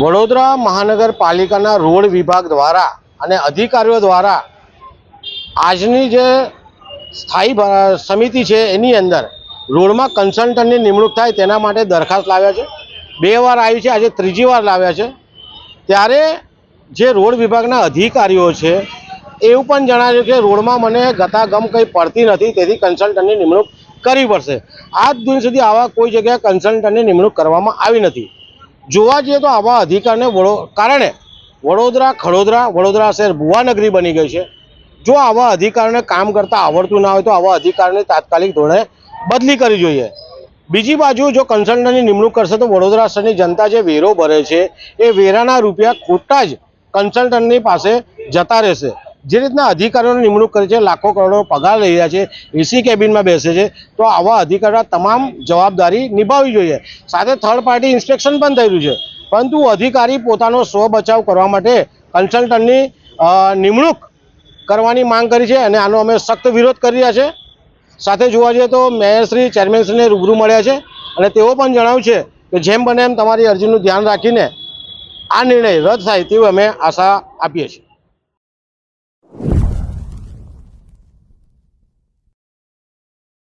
વડોદરા મહાનગરપાલિકાના રોડ વિભાગ દ્વારા અને અધિકારીઓ દ્વારા આજની જે સ્થાયી સમિતિ છે એની અંદર રોડમાં કન્સલ્ટન્ટની નિમણૂક થાય તેના માટે દરખાસ્ત લાવ્યા છે. બે વાર આવી છે, આજે ત્રીજી વાર લાવ્યા છે. ત્યારે જે રોડ વિભાગના અધિકારીઓ છે, એવું પણ જણાવ્યું કે રોડમાં મને ગતાગમ કંઈ પડતી નથી, તેથી કન્સલ્ટન્ટની નિમણૂક કરવી પડશે. આજ દિન સુધી આવા કોઈ જગ્યાએ કન્સલ્ટન્ટની નિમણૂક કરવામાં આવી નથી. જોવા જઈએ તો આવા અધિકારને વડો, કારણે વડોદરા, ખડોદરા, વડોદરા શહેર ભુવાનગરી બની ગઈ છે. જો આવા અધિકારને કામ કરતાં આવડતું ના હોય તો આવા અધિકારને તાત્કાલિક ધોરણે બદલી કરવી જોઈએ. બીજી બાજુ જો કન્સલ્ટન્ટની નિમણૂક કરશે તો વડોદરા શહેરની જનતા જે વેરો ભરે છે, એ વેરાના રૂપિયા ખોટા જ કન્સલ્ટન્ટની પાસે જતા રહેશે. જે રીતના અધિકારીઓની નિમણૂક કરી છે, લાખો કરોડો પગાર લઈ રહ્યા છે એસી કેબિનમાં બેસે છે, તો આવા અધિકારીઓ તમામ જવાબદારી નિભાવવી જોઈએ. સાથે થર્ડ પાર્ટી ઇન્સ્પેક્શન પણ થઈ છે. પરંતુ અધિકારી પોતાનો સ્વ બચાવ કરવા માટે કન્સલ્ટન્ટની નિમણૂક કરવાની માંગ કરી છે અને આનો અમે સખ્ત વિરોધ કરી રહ્યા છે. સાથે જોવા જઈએ તો મેયરશ્રી ચેરમેનશ્રીને રૂબરૂ મળ્યા છે અને તેઓ પણ જણાવ્યું છે કે જેમ બને એમ તમારી અરજીનું ધ્યાન રાખીને આ નિર્ણય રદ થાય તેવી અમે આશા આપીએ છીએ.